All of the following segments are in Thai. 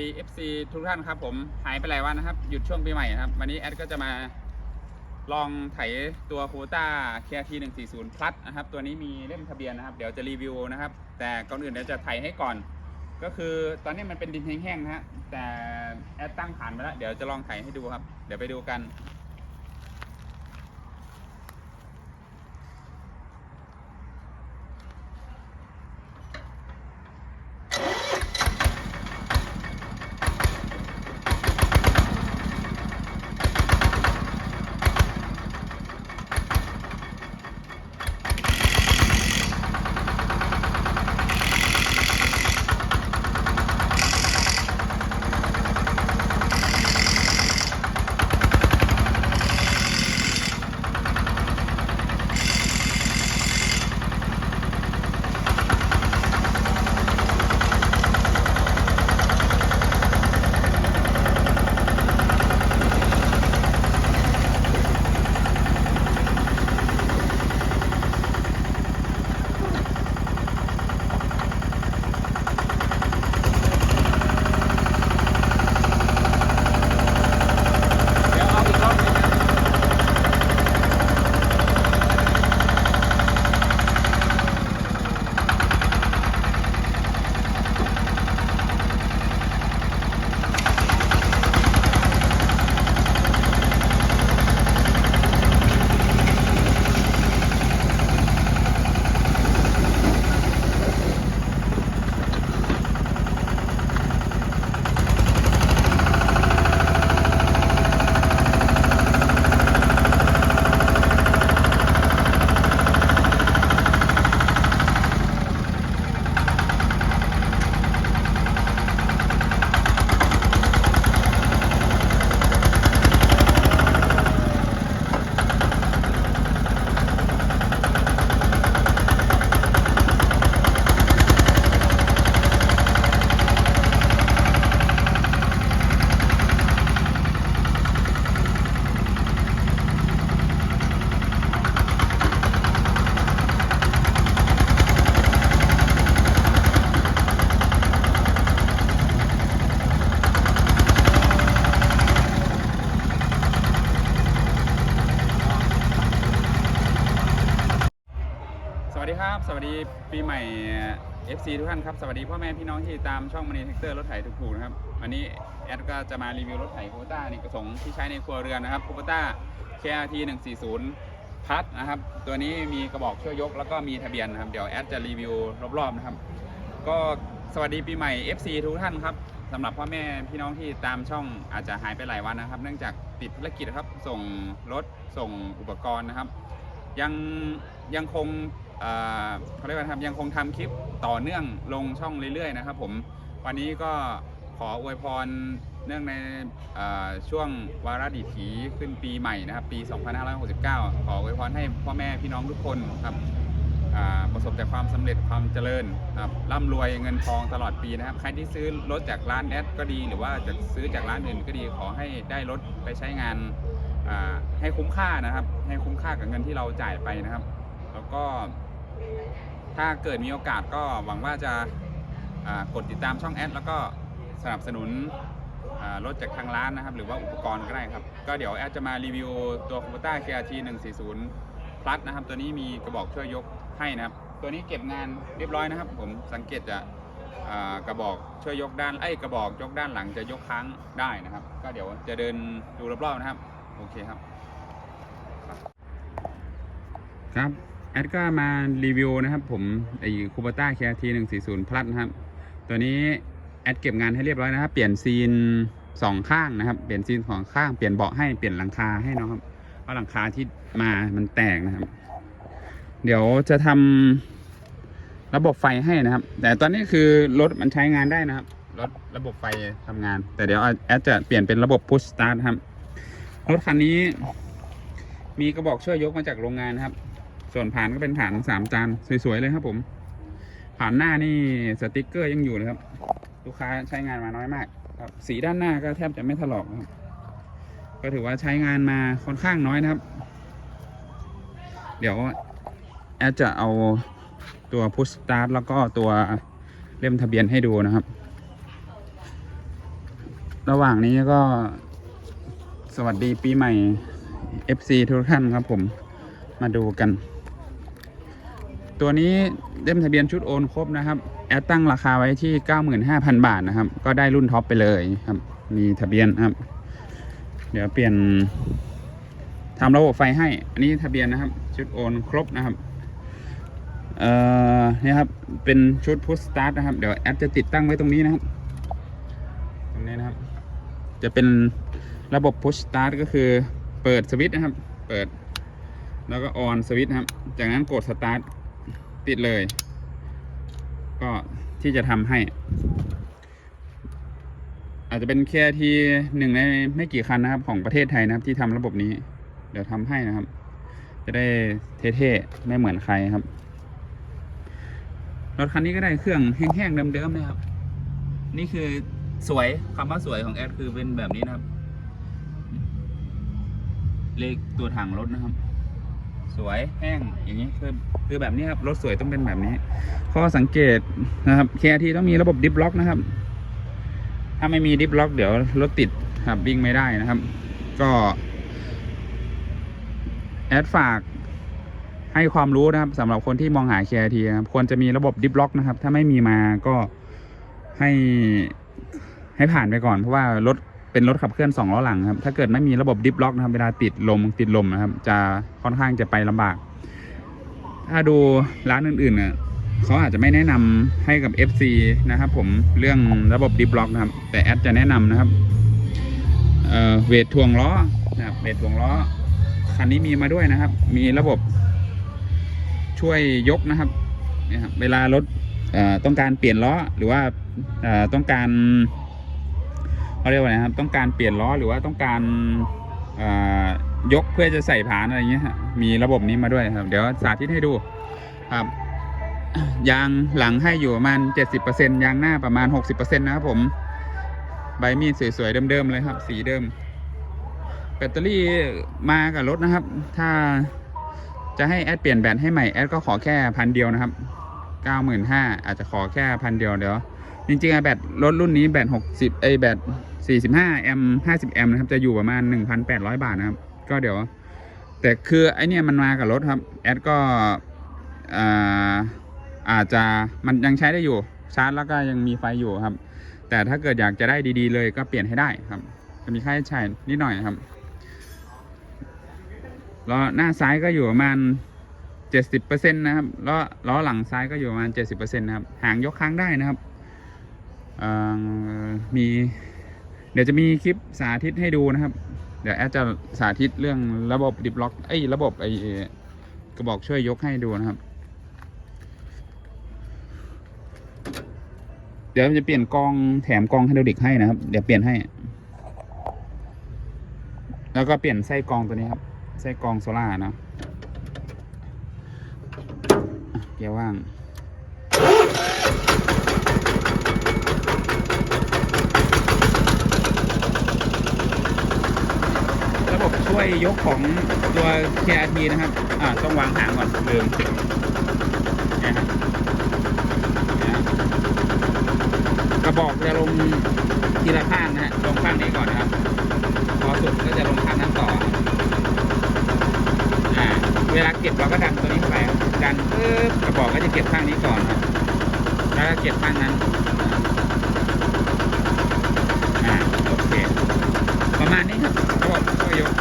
ดี FC ทุกท่านครับผมหายไปหลายวันนะครับ หยุดช่วงปีใหม่นะครับ วันนี้แอดก็จะมาลองไถตัวคูต้า KRT 140 Plus นะครับ ตัวนี้มีเล่มทะเบียนนะครับ เดี๋ยวจะรีวิวนะครับ แต่ก่อนอื่นเดี๋ยวจะไถให้ก่อน ก็คือตอนนี้มันเป็นดินแห้งๆนะฮะแต่แอดตั้งฐานไปแล้ว เดี๋ยวจะลองไถให้ดูครับ เดี๋ยวไปดูกัน สวัสดีครับสวัสดีปีใหม่ FC ทุกท่านครับ สวัสดีพ่อแม่พี่น้องที่ตามช่องม n นีเทคเตอร์รถไถถูกๆนะครับ วันนี้แอดก็จะมารีวิวรถไถคูปต้านี่กระสงที่ใช้ในครัวเรือนนะครับโคต้า KRT 140พัดนะครับ ตัวนี้มีกระบอกช่วยยกแล้วก็มีทะเบียนนะครับ เดี๋ยวแอดจะรีวิวรอบๆนะครับ ก็สวัสดีปีใหม่ FC ทุกท่านครับสำหรับพ่อแม่พี่น้องที่ตามช่องอาจจะหายไปหลายวันนะครับ เนื่องจากติดภารกิจนะครับ ส่งรถส่งอุปกรณ์นะครับ ยังยังคง เขาเรียกว่าทำยังคงทำคลิปต่อเนื่องลงช่องเรื่อยๆนะครับ ผมวันนี้ก็ขออวยพรเนื่องในช่วงวาระดิถีขึ้นปีใหม่นะครับ ปี 2569 ขออวยพรให้พ่อแม่พี่น้องทุกคนครับประสบแต่ความสำเร็จความเจริญครับร่ำรวยเงินทองตลอดปีนะครับ ใครที่ซื้อรถจากร้านแอดก็ดี หรือว่าจะซื้อจากร้านอื่นก็ดีขอให้ได้รถไปใช้งานให้คุ้มค่านะครับ ให้คุ้มค่ากับเงินที่เราจ่ายไปนะครับ แล้วก็ ถ้าเกิดมีโอกาสก็หวังว่าจะกดติดตามช่องแอดแล้วก็สนับสนุนรถจากทางร้านนะครับ หรือว่าอุปกรณ์ก็ได้ครับ ก็เดี๋ยวแอดจะมารีวิวตัวคูปต้า KRT 140 Plus นะครับ ตัวนี้มีกระบอกช่วยยกให้นะครับ ตัวนี้เก็บงานเรียบร้อยนะครับ ผมสังเกตจะกระบอกช่วยยกด้านไอ้กระบอกยกด้านหลังจะยกค้างได้นะครับ ก็เดี๋ยวจะเดินดูรอบๆนะครับ โอเคครับ ครับ แอดก็มารีวิวนะครับ ผมไอคูปต้า KRT 140 Plus นะครับ ตัวนี้แอดเก็บงานให้เรียบร้อยนะครับ เปลี่ยนซีนสองข้างนะครับ เปลี่ยนซีนสองข้าง เปลี่ยนเบาะให้ เปลี่ยนหลังคาให้นะครับ เพราะหลังคาที่มามันแตกนะครับ เดี๋ยวจะทำระบบไฟให้นะครับ แต่ตอนนี้คือรถมันใช้งานได้นะครับ รถระบบไฟทำงาน แต่เดี๋ยวแอดจะเปลี่ยนเป็นระบบ push start ครับ รถคันนี้ มีกระบอกช่วยยกมาจากโรงงานนะครับ ส่วนผ่านก็เป็นผ่านสามจานสวยๆเลยครับ ผม ผ่านหน้านี่สติกเกอร์ยังอยู่เลยครับ ลูกค้าใช้งานมาน้อยมาก ครับ สีด้านหน้าก็แทบจะไม่ถลอกครับ ก็ถือว่าใช้งานมาค่อนข้างน้อยนะครับ เดี๋ยวแอดจะเอาตัวพุชสตาร์ทแล้วก็ตัวเล่มทะเบียนให้ดูนะครับ ระหว่างนี้ก็สวัสดีปีใหม่ FC ทุกท่านครับผมมาดูกัน ตัวนี้เล่มทะเบียนชุดโอนครบนะครับแอดตั้งราคาไว้ที่ 95,000 บาทนะครับ ก็ได้รุ่นท็อปไปเลยครับ มีทะเบียนครับ เดี๋ยวเปลี่ยนทำระบบไฟให้ อันนี้ทะเบียนนะครับ ชุดโอนครบนะครับ เอ่อนี่ครับ เป็นชุดพุชสตาร์ทนะครับ เดี๋ยวแอดจะติดตั้งไว้ตรงนี้นะครับ ตรงนี้นะครับ จะเป็นระบบ push start ก็คือเปิดสวิตช์นะครับ เปิด แล้วก็ออนสวิตช์นะครับ จากนั้นกด start ติ ดเลย ก็ที่จะทำให้ อาจจะเป็นแค่ที่หนึ่งในไม่กี่คันนะครับ ของประเทศไทยนะครับ ที่ทำระบบนี้ เดี๋ยวทำให้นะครับ จะได้เท่ๆไม่เหมือนใครครับรถคันนี้ก็ได้เครื่องแห้งๆเดิมๆนะครับ นี่คือสวยคำว่าสวยของแอดคือเป็นแบบนี้นะครับ เลขตัวถังรถนะครับ สวยแห้งอย่างนี้คือคือแบบนี้ครับรถสวยต้องเป็นแบบนี้ ข้อสังเกตนะครับเคทีต้องมีระบบดิฟล็อกนะครับ ถ้าไม่มีดิฟล็อก เดี๋ยวรถติดครับวิ่งไม่ได้นะครับ ก็แอดฝากให้ความรู้นะครับสำหรับคนที่มองหา KRT นะครับควรจะมีระบบดิฟล็อกนะครับ ถ้าไม่มีมาก็ให้ให้ผ่านไปก่อน เพราะว่ารถ เป็นรถขับเคลื่อนสองล้อหลังครับถ้าเกิดไม่มีระบบดิฟล็อกนะครับเวลาติดลมติดลมนะครับ จะค่อนข้างจะไปลำบาก ถ้าดูร้านอื่นๆเนี่ยเขาอาจจะไม่แนะนำให้กับ FC นะครับ ผมเรื่องระบบดิฟล็อกนะครับ แต่แอดจะแนะนำนะครับเวทถ่วงล้อนะครับเวทถ่วงล้อคันนี้มีมาด้วยนะครับ มีระบบช่วยยกนะครับเนี่ยครับเวลารถต้องการเปลี่ยนล้อหรือว่าต้องการ เขาเรียกว่าอะไรครับ ต้องการเปลี่ยนล้อหรือว่าต้องการยกเพื่อจะใส่ผานอะไรเงี้ยมีระบบนี้มาด้วยครับ เดี๋ยวสาธิตให้ดูครับยางหลังให้อยู่ประมาณ 70%ยางหน้าประมาณ 60%นะครับผม ใบมีดสวยๆเดิมๆเลยครับ สีเดิม แบตเตอรี่มากับรถนะครับ ถ้าจะให้แอดเปลี่ยนแบตให้ใหม่แอดก็ขอแค่พันเดียวนะครับเก้าหมื่นห้าอาจจะขอแค่พันเดียวเดี๋ยว จริงๆอะแบตรถรุ่นนี้แบตหกสิบไอแบตสี่สิบห้าแอมห้าสิบแอมนะครับ จะอยู่ประมาณหนึ่งพันแปดร้อยบาทนะครับ ก็เดี๋ยว แต่คือไอเนี่ยมันมากับรถครับ แอดก็อาอาจจะมันยังใช้ได้อยู่ชาร์จแล้วก็ยังมีไฟอยู่ครับ แต่ถ้าเกิดอยากจะได้ดีๆ เลยก็เปลี่ยนให้ได้ครับ จะมีค่าใช้จ่ายนิดหน่อยครับล้อหน้าซ้ายก็อยู่ประมาณเจ็ดสิบเปอร์เซ็นต์นะครับล้อล้อหลังซ้ายก็อยู่ประมาณเจ็ดสิบเปอร์เซ็นต์นะครับ หางยกค้างได้นะครับ มีเดี๋ยวจะมีคลิปสาธิตให้ดูนะครับ เดี๋ยวแอดจะสาธิตเรื่องระบบดิบล็อกไอ้ระบบไอ้กระบอกช่วยยกให้ดูนะครับ เดี๋ยวจะเปลี่ยนกองแถมกองไฮดรอลิกให้นะครับ เดี๋ยวเปลี่ยนให้ แล้วก็เปลี่ยนไส้กองตัวนี้ครับไส้กองโซล่าเนาะอะเกียร์ว่าง ระ ยกของตัว KRT นะครับ อ่า ต้องวางหางก่อนลืมเนี่ยครับกระบอกจะลงทีละข้างนะฮะ ลงข้างนี้ก่อนนะครับ พอสุดก็จะลงข้างนั้นต่อ อ่า เวลาเก็บเราก็ดันตัวนี้ไปดันปึ๊บกระบอกก็จะเก็บข้างนี้ก่อนครับ แล้วก็เก็บข้างนั้นอ่าโอเคประมาณนี้ครับระบบช่วยยก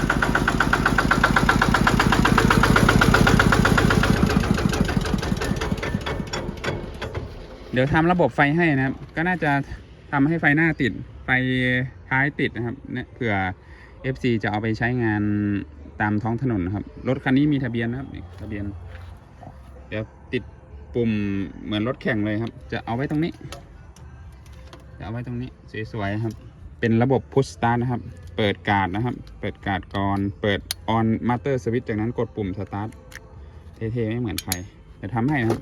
เดี๋ยวทำระบบไฟให้นะครับ ก็น่าจะทำให้ไฟหน้าติด ไฟท้ายติดนะครับ เนี่ยเผื่อ FC จะเอาไปใช้งานตามท้องถนนนะครับ รถคันนี้มีทะเบียนนะครับทะเบียน เดี๋ยวติดปุ่มเหมือนรถแข่งเลยครับ จะเอาไว้ตรงนี้ จะเอาไว้ตรงนี้สวยๆครับ เป็นระบบ push start นะครับ เปิดการ์ดนะครับ เปิดการ์ดก่อน เปิด on master switch จากนั้นกดปุ่ม start เท่ๆไม่เหมือนใครจะทำให้นะครับ